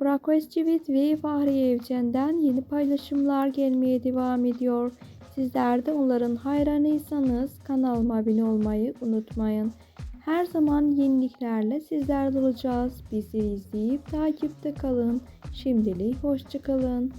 Burak Özçivit ve Fahriye Evcen'den yeni paylaşımlar gelmeye devam ediyor. Sizler de onların hayranıysanız kanalıma abone olmayı unutmayın. Her zaman yeniliklerle sizlerle olacağız. Bizi izleyip takipte kalın. Şimdilik hoşçakalın.